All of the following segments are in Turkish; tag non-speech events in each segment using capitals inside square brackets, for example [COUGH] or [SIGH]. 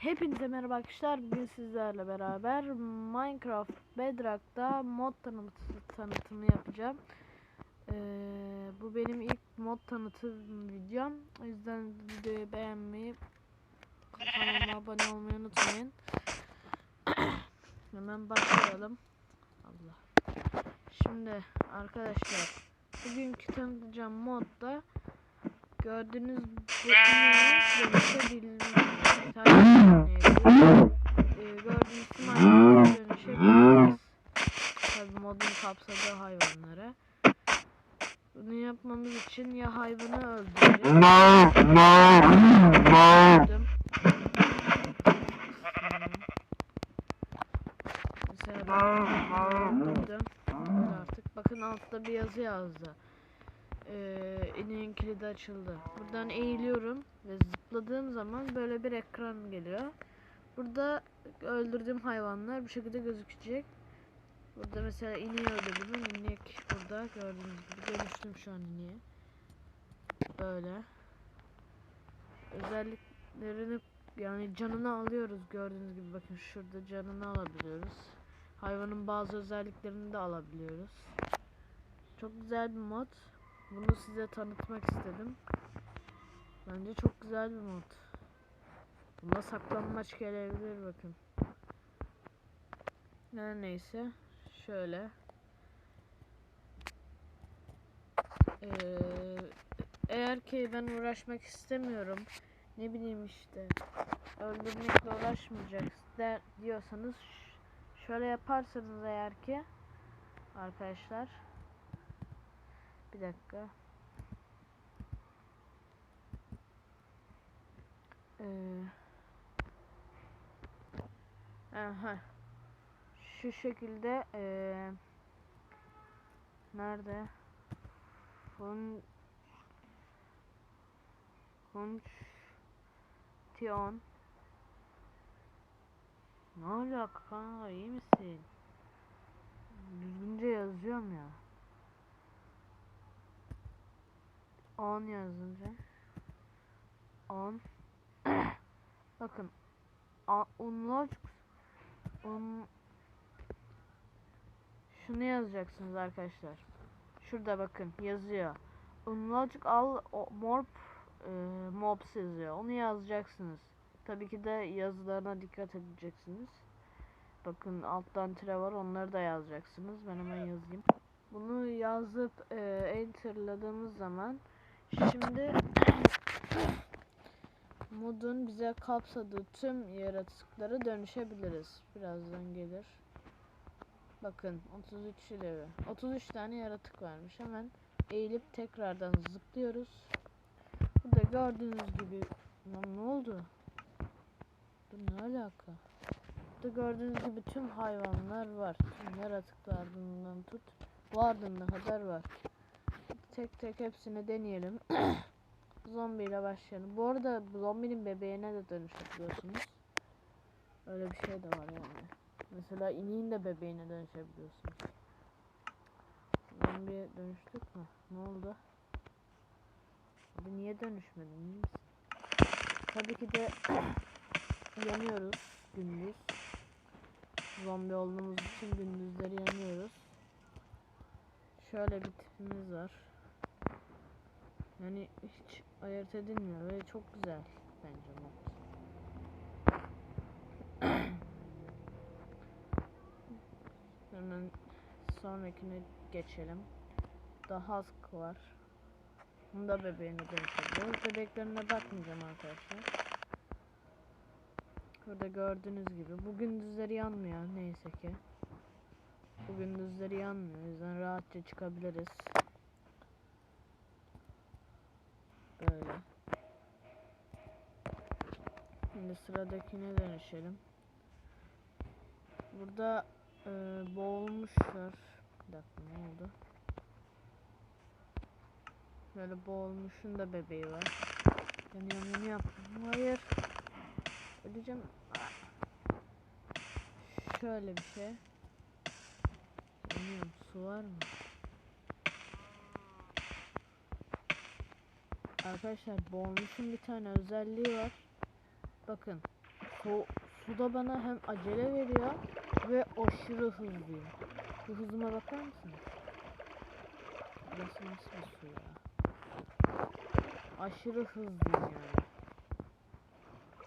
Hepinize merhaba arkadaşlar. Bugün sizlerle beraber Minecraft Bedrock'ta mod tanıtı, tanıtımı yapacağım. Ee, bu benim ilk mod tanıtım videom. O yüzden videoyu beğenmeyi, kanalıma abone olmayı unutmayın. Hemen başlayalım. Allah. Şimdi arkadaşlar bugünkü tanıtacağım modda gördüğünüz bu ineği Ee. Tabi modun kapsadığı hayvanlara. Bunu yapmamız için ya hayvanı. Öyle artık. Bakın altta bir yazı yazdı. Ee, ineğin kilidi açıldı. Buradan eğiliyorum ve zıpladığım zaman böyle bir ekran geliyor. Burada öldürdüğüm hayvanlar bu şekilde gözükecek. Burada mesela ineği öldürdüm. İnek burada gördüğünüz gibi dönüştüm şu an ineğe. Böyle. Özelliklerini yani canını alıyoruz gördüğünüz gibi bakın şurada canını alabiliyoruz. Hayvanın bazı özelliklerini de alabiliyoruz. Çok güzel bir mod. Bunu size tanıtmak istedim. Bence çok güzel bir mod. Bunda saklanmaç gelebilir bakın. Her neyse. Şöyle. Ee, eğer ki ben uğraşmak istemiyorum. Ne bileyim işte. Öldürmekle uğraşmayacaksın der, diyorsanız şöyle yaparsanız eğer ki arkadaşlar bir dakika. Ee, aha. Şu şekilde ee, nerede? Fun Function Ne alaka kanka iyi misin? Düzgünce yazıyorum ya. 10 yazınca 10 bakın. Unlock un şunu yazacaksınız arkadaşlar. Şurada bakın yazıyor. Unlock all morp e, mobs yazıyor. Onu yazacaksınız. Tabii ki de yazılarına dikkat edeceksiniz. Bakın alttan tire var onları da yazacaksınız. Ben hemen yazayım. Bunu yazıp e, enterladığımız zaman Şimdi modun bize kapsadığı tüm yaratıklara dönüşebiliriz. Birazdan gelir. Bakın 33 ileri. 33 tane yaratık varmış. Hemen eğilip tekrardan zıplıyoruz. Burada gördüğünüz gibi ne oldu? Bu ne alaka? Burada gördüğünüz gibi tüm hayvanlar var. Tüm yaratıklarından tut. Vardığına kadar var tek tek hepsini deneyelim. [CLEARS THROAT] Zombi ile başlayalım. Bu arada zombinin bebeğine de dönüşebiliyorsunuz. Öyle bir şey de var yani. Mesela ineğin de bebeğine dönüşebiliyorsunuz. Zombiye dönüştük mü? Ne oldu? Abi niye dönüşmedin? Tabii ki de [CLEARS THROAT] yanıyoruz gündüz. Zombi olduğumuz için gündüzleri yanıyoruz. Şöyle bir tipimiz var. Yani hiç ayırt edilmiyor ve çok güzel bence mod. [CLEARS THROAT] Hemen sonrakine geçelim. Daha az var. Bunda bebeğine dönüşebiliyoruz. Bebeklerine bakmayacağım arkadaşlar. Burada gördüğünüz gibi. Bu gündüzleri yanmıyor neyse ki. Bu gündüzleri yanmıyor. O yüzden rahatça çıkabiliriz. Böyle. Şimdi sıradakine dönüşelim. Burada e, boğulmuşlar. Bir dakika ne oldu? Böyle boğulmuşun da bebeği var. Yanıyorum yanıyorum. Hayır. Öleceğim. Şöyle bir şey. Yanıyorum. Su var mı? Arkadaşlar boğulmuşun bir tane özelliği var. Bakın su, suda bana hem acele veriyor ve aşırı hızlıyım. Bu hızıma bakar mısınız? Burası nasıl bir su ya? Aşırı hızlıyım yani.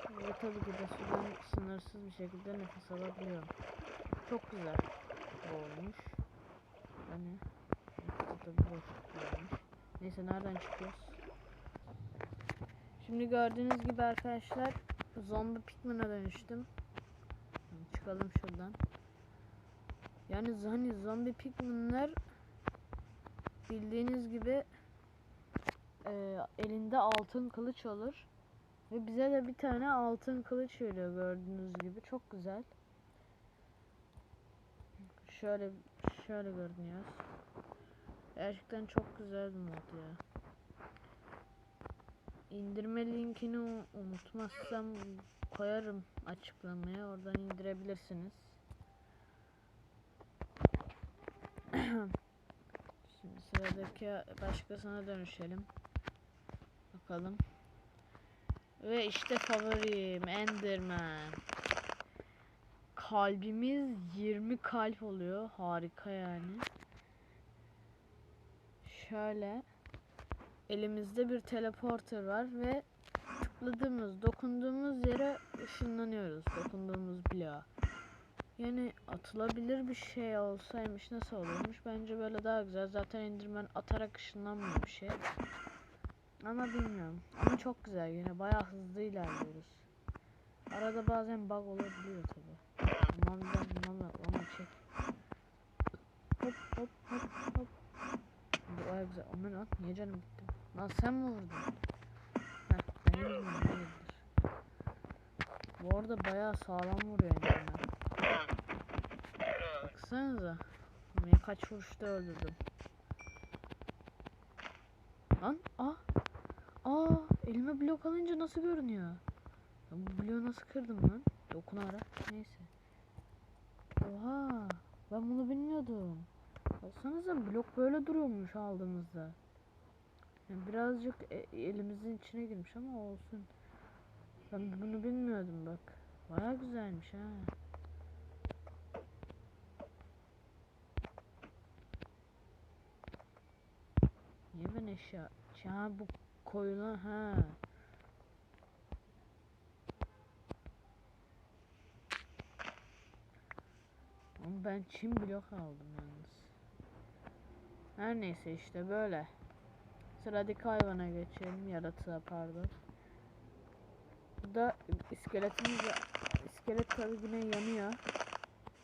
Ve tabii ki de sudan sınırsız bir şekilde nefes alabiliyorum. Çok güzel olmuş. Hani burada bir boşluk. Neyse nereden çıkıyoruz? Şimdi gördüğünüz gibi arkadaşlar zombi pikmana dönüştüm. Çıkalım şuradan. Yani hani zombi pikminler bildiğiniz gibi e, elinde altın kılıç olur. Ve bize de bir tane altın kılıç veriyor gördüğünüz gibi. Çok güzel. Şöyle şöyle görünüyor. Gerçekten çok güzel bir mod ya. İndirme linkini unutmazsam koyarım açıklamaya. Oradan indirebilirsiniz. [CLEARS THROAT] Şimdi sıradaki başkasına dönüşelim. Bakalım. Ve işte favorim Enderman. Kalbimiz 20 kalp oluyor. Harika yani. Şöyle elimizde bir teleporter var ve tıkladığımız, dokunduğumuz yere ışınlanıyoruz. Dokunduğumuz bloğa. Yani atılabilir bir şey olsaymış nasıl olurmuş? Bence böyle daha güzel. Zaten Enderman atarak ışınlanmıyor bir şey. Ama bilmiyorum. Ama çok güzel yine bayağı hızlı ilerliyoruz. Arada bazen bug olabiliyor tabi. Aman da aman ama çek. Hop hop hop hop. Bu bayağı güzel. Aman lan niye canım? Lan sen mi vurdun? Heh yüzümden hayırdır. Bu arada bayağı sağlam vuruyor yani. Baksanıza. Beni kaç vuruşta öldürdüm. Lan ah. Aa elime blok alınca nasıl görünüyor? Ben bu bloğu nasıl kırdım lan? Dokunarak. Neyse. Oha. Ben bunu bilmiyordum. Baksanıza blok böyle duruyormuş aldığımızda. Birazcık e- elimizin içine girmiş ama olsun. Ben bunu bilmiyordum bak. Baya güzelmiş ha. Niye ben eşya... Ha bu koyuna ha. Ama ben çim blok aldım yalnız. Her neyse işte böyle. Sıradaki hayvana geçelim. Yaratığa pardon. Bu da iskeletimiz iskelet tabi yine yanıyor.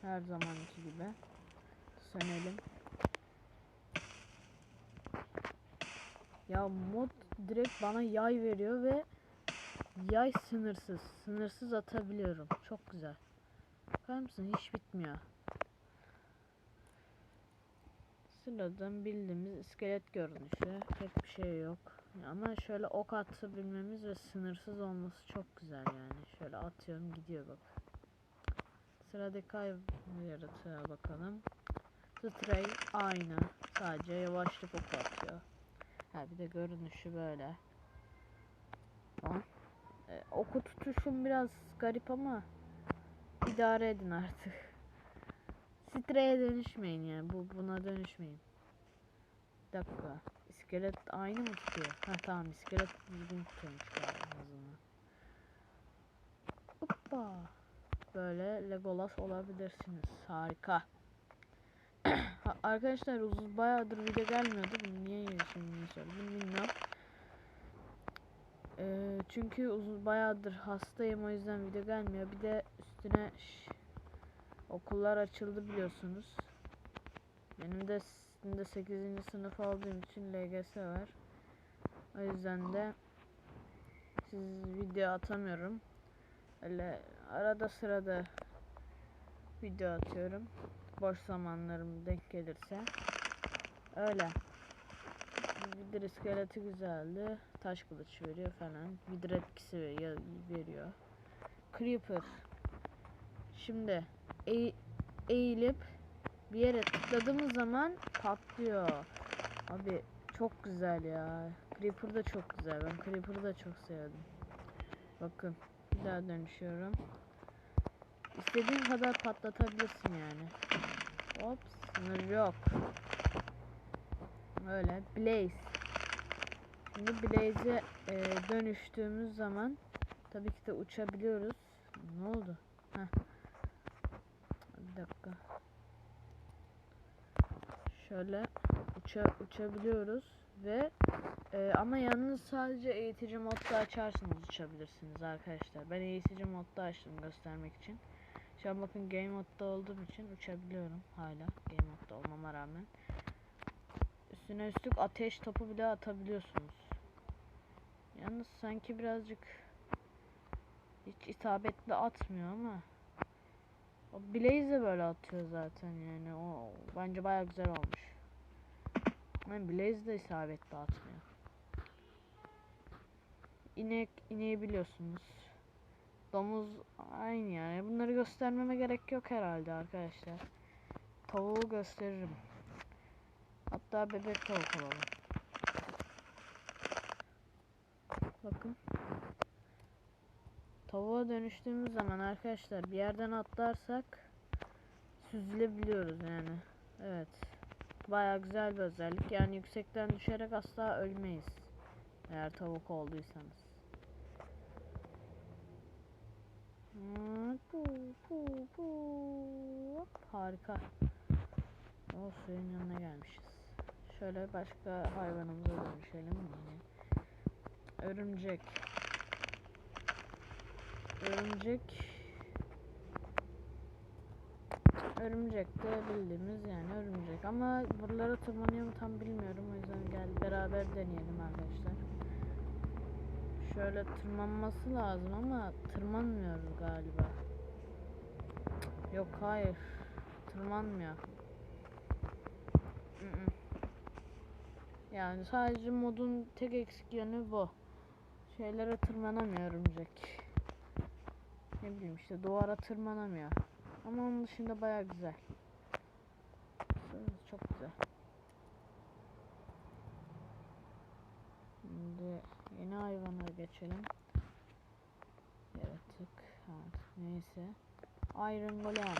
Her zamanki gibi. Sönelim. Ya mod direkt bana yay veriyor ve yay sınırsız. Sınırsız atabiliyorum. Çok güzel. Bakar mısın? Hiç bitmiyor. Sıradan bildiğimiz iskelet görünüşü. Pek bir şey yok. Ama şöyle ok atabilmemiz ve sınırsız olması çok güzel yani. Şöyle atıyorum gidiyor bak. Sıradaki hayvan yaratığa bakalım. Stray aynı. Sadece yavaşlık ok atıyor. Ha bir de görünüşü böyle. Tamam. Ee, oku tutuşum biraz garip ama idare edin artık. Streye dönüşmeyin yani. Bu buna dönüşmeyin. Bir dakika. İskelet aynı mı tutuyor? Ha tamam iskelet düzgün tutuyormuş galiba. Hoppa. Böyle Legolas olabilirsiniz. Harika. [CLEARS THROAT] Ha, Arkadaşlar uzun bayağıdır video gelmiyordu. Bunu niye şimdi söyledim bilmiyorum. Ee, çünkü uzun bayağıdır hastayım o yüzden video gelmiyor. Bir de üstüne şş, okullar açıldı biliyorsunuz. Benim de şimdi 8. sınıf olduğum için LGS var. O yüzden de siz video atamıyorum. Öyle arada sırada video atıyorum. Boş zamanlarım denk gelirse. Öyle. Vidir iskeleti güzeldi. Taş kılıç veriyor falan. Vidir etkisi veriyor. Creeper. Şimdi eğ- eğilip bir yere tıkladığımız zaman patlıyor. Abi çok güzel ya. Creeper da çok güzel. Ben Creeper'ı da çok sevdim. Bakın Bir daha dönüşüyorum. İstediğin kadar patlatabilirsin yani. Hop sınır yok. Öyle Blaze. Şimdi Blaze'e e, dönüştüğümüz zaman tabii ki de uçabiliyoruz. Ne oldu? Heh. Dakika. Şöyle uça, uçabiliyoruz ve e, ama yalnız sadece eğitici modda açarsanız uçabilirsiniz arkadaşlar. Ben eğitici modda açtım göstermek için. Şu an bakın game modda olduğum için uçabiliyorum hala game modda olmama rağmen. Üstüne üstlük ateş topu bile atabiliyorsunuz. Yalnız sanki birazcık hiç isabetli atmıyor ama o Blaze de böyle atıyor zaten yani o bence baya güzel olmuş. Yani Blaze de isabetli atmıyor. İnek ineği biliyorsunuz. Domuz aynı yani. Bunları göstermeme gerek yok herhalde arkadaşlar. Tavuğu gösteririm. Hatta bebek tavuk alalım. Bakın. Tavuğa dönüştüğümüz zaman arkadaşlar bir yerden atlarsak süzülebiliyoruz yani. Evet. Baya güzel bir özellik. Yani yüksekten düşerek asla ölmeyiz. Eğer tavuk olduysanız. Harika. O suyun yanına gelmişiz. Şöyle başka hayvanımıza dönüşelim yine. Örümcek. Örümcek. Örümcek de bildiğimiz yani örümcek ama buralara tırmanıyor mu tam bilmiyorum o yüzden gel beraber deneyelim arkadaşlar. Şöyle tırmanması lazım ama tırmanmıyor galiba. Yok hayır. Tırmanmıyor. Yani sadece modun tek eksik yönü bu. Şeylere tırmanamıyor örümcek. Ne bileyim işte duvara tırmanamıyor. Ama onun dışında baya güzel. Çok güzel. Şimdi yeni hayvana geçelim. Yaratık. Evet, neyse. Iron Golem.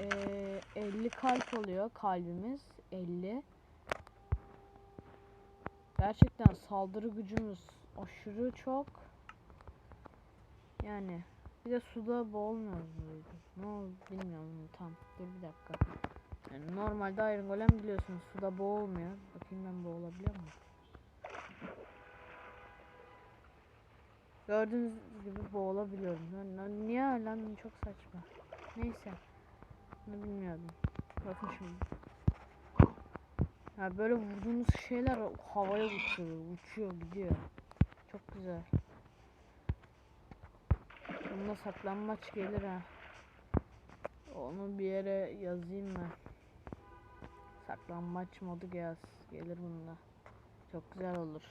Ee, 50 kalp oluyor kalbimiz. 50. Gerçekten saldırı gücümüz aşırı çok. Yani bir de suda boğulmuyoruz muydu? Ne oldu bilmiyorum tam. Dur bir dakika. Yani normalde Iron Golem biliyorsunuz suda boğulmuyor. Bakayım ben boğulabiliyor muyum? Gördüğünüz gibi boğulabiliyorum. Yani niye lan çok saçma. Neyse. Bunu bilmiyordum. Bakın şimdi. Ya böyle vurduğunuz şeyler havaya uçuyor, uçuyor, gidiyor. Çok güzel. Bunda saklanmaç gelir ha. Onu bir yere yazayım ben. Saklanmaç modu yaz. Gelir bunda. Çok güzel olur.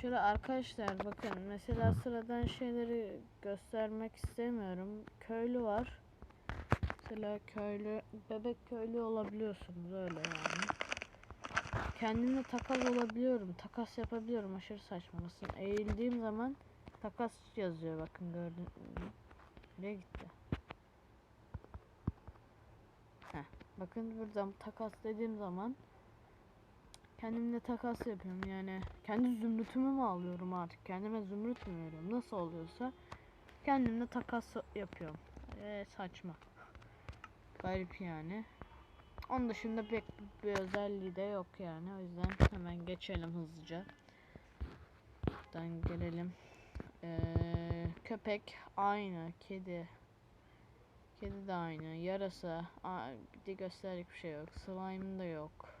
Şöyle arkadaşlar bakın mesela sıradan şeyleri göstermek istemiyorum. Köylü var. Mesela köylü, bebek köylü olabiliyorsunuz öyle yani. Kendimle takas olabiliyorum. Takas yapabiliyorum. Aşırı saçma. Mesela eğildiğim zaman takas yazıyor bakın gibi. Nereye gitti? Heh, bakın buradan takas dediğim zaman kendimle takas yapıyorum. Yani kendi zümrütümü mü alıyorum artık? Kendime zümrüt mü veriyorum? Nasıl oluyorsa kendimle takas yapıyorum. Ee, saçma. [LAUGHS] Garip yani. Onun dışında pek bir özelliği de yok yani. O yüzden hemen geçelim hızlıca. Buradan gelelim ee, köpek aynı kedi kedi de aynı yarasa Aa, bir de gösterecek bir şey yok slime da yok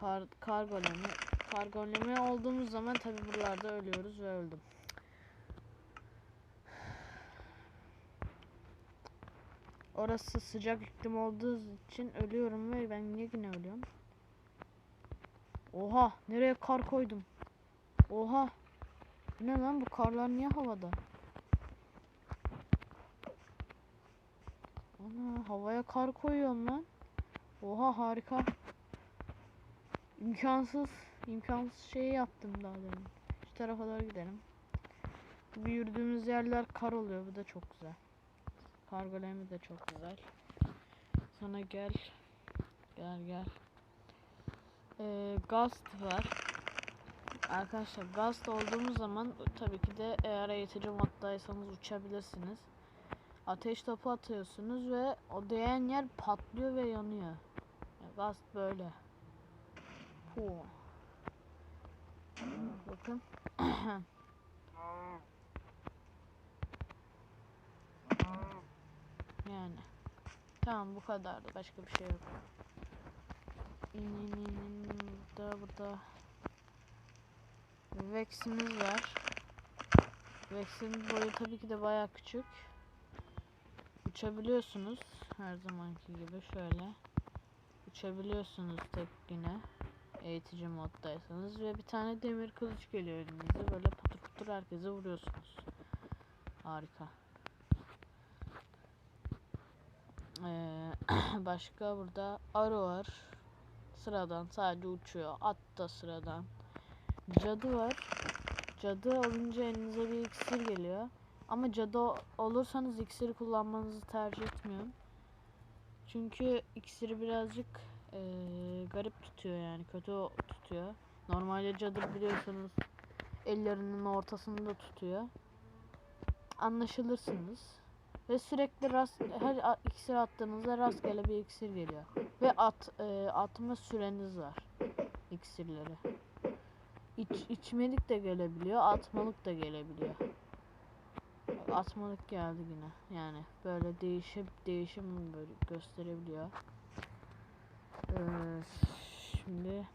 Kar, kargolemi. Kargolemi olduğumuz zaman tabi buralarda ölüyoruz ve öldüm. Orası sıcak iklim olduğu için ölüyorum ve ben niye yine ölüyorum? Oha nereye kar koydum? Oha. Bu ne lan bu karlar niye havada? Ana havaya kar koyuyorum lan. Oha harika. İmkansız, imkansız şey yaptım daha demin. Şu tarafa doğru gidelim. Bir yürüdüğümüz yerler kar oluyor. Bu da çok güzel. Kar golemi de çok güzel. Sana gel. Gel gel. Ee, Gast var. Arkadaşlar Gast olduğumuz zaman tabii ki de eğer eğitici moddaysanız uçabilirsiniz. Ateş topu atıyorsunuz ve o değen yer patlıyor ve yanıyor. Gast böyle. Puh. Bakın. [COUGHS] yani. Tamam bu kadardı. Başka bir şey yok. İn in in in. Burada burada. Vex'imiz var. Vex'in boyu tabii ki de baya küçük. Uçabiliyorsunuz. Her zamanki gibi şöyle. Uçabiliyorsunuz tek yine. Eğitici moddaysanız. Ve bir tane demir kılıç geliyor elinize. Böyle patır patır herkese vuruyorsunuz. Harika. Ee, [CLEARS THROAT] başka burada arı var. Sıradan sadece uçuyor. At da sıradan. Cadı var. Cadı olunca elinize bir iksir geliyor. Ama cadı olursanız iksiri kullanmanızı tercih etmiyorum. Çünkü iksiri birazcık eee, garip tutuyor yani kötü tutuyor. Normalde cadı biliyorsunuz ellerinin ortasında tutuyor. Anlaşılırsınız. Ve sürekli rast her iksir attığınızda rastgele bir iksir geliyor. Ve at eee, atma süreniz var iksirleri. İç, içmelik de gelebiliyor, atmalık da gelebiliyor. Atmalık geldi yine. Yani böyle değişim değişim böyle gösterebiliyor. Ee, şimdi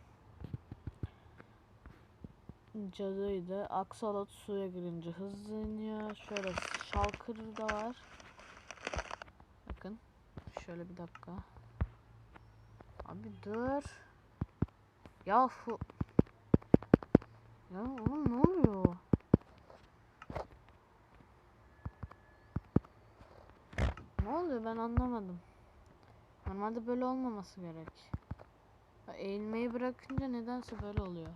cadıydı. Aksalot suya girince hızlanıyor. Şöyle şalkır da var. Bakın. Şöyle bir dakika. Abi dur. Yahu. Ya oğlum ne oluyor? Ne oluyor ben anlamadım. Normalde böyle olmaması gerek. Eğilmeyi bırakınca nedense böyle oluyor.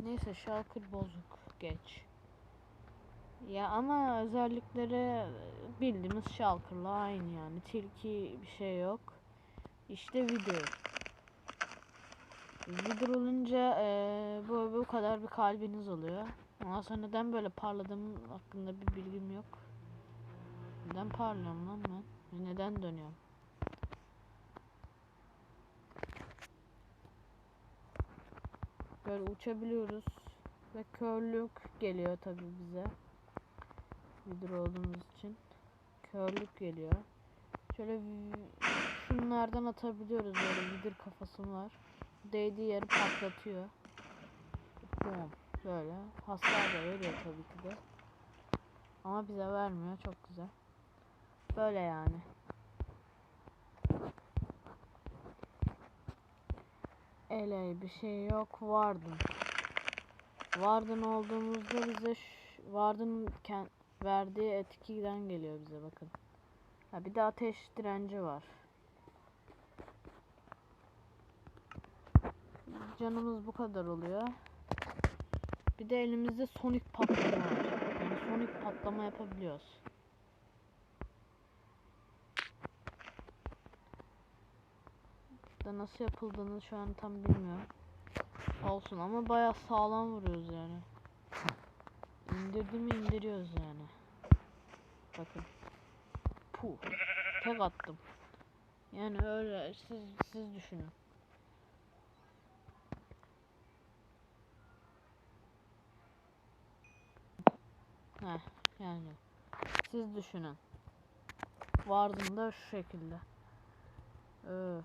Neyse şalkır bozuk. Geç. Ya ama özellikleri bildiğimiz şalkırla aynı yani. Tilki bir şey yok. İşte video. Vidir olunca eee, bu, bu kadar bir kalbiniz oluyor. Ondan sonra neden böyle parladığım hakkında bir bilgim yok. Neden parlıyorum lan ben? Ve neden dönüyorum? Böyle uçabiliyoruz. Ve körlük geliyor tabi bize. Vidir olduğumuz için. Körlük geliyor. Şöyle şunlardan atabiliyoruz böyle vidir kafası var değdiği yeri patlatıyor. Boom. Böyle. Hasar da veriyor tabii ki de. Ama bize vermiyor. Çok güzel. Böyle yani. Ele bir şey yok. Vardın. Vardın olduğumuzda bize Vardın verdiği etkiden geliyor bize bakın. Ha bir de ateş direnci var. Canımız bu kadar oluyor. Bir de elimizde sonic patlama var. Yani sonic patlama yapabiliyoruz. Da nasıl yapıldığını şu an tam bilmiyorum. Olsun ama bayağı sağlam vuruyoruz yani. İndirdi mi indiriyoruz yani. Bakın. Puh. Tek attım. Yani öyle siz siz düşünün. Heh, yani siz düşünün. Vardığında şu şekilde. Öf.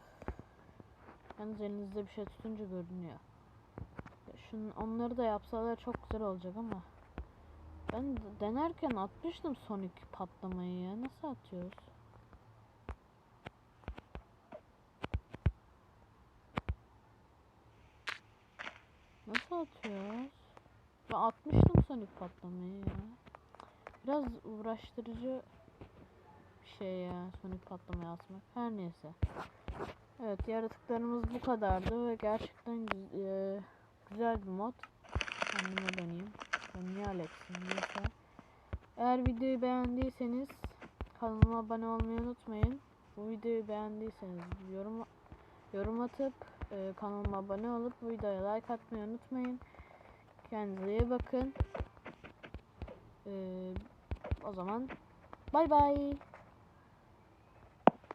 Yalnız elinizde bir şey tutunca görünüyor. Şun, onları da yapsalar çok güzel olacak ama. Ben denerken atmıştım Sonic patlamayı ya. Nasıl atıyoruz? Nasıl atıyoruz? Ben atmıştım Sonic patlamayı ya. Biraz uğraştırıcı bir şey ya Sonic patlamayı atmak. Her neyse. Evet yaratıklarımız bu kadardı ve gerçekten e, güzel bir mod. Kendime döneyim. Ben niye Alex'im. Eğer videoyu beğendiyseniz kanalıma abone olmayı unutmayın. Bu videoyu beğendiyseniz yorum yorum atıp e, kanalıma abone olup bu videoya like atmayı unutmayın. Kendinize iyi bakın. E, o zaman bay bay.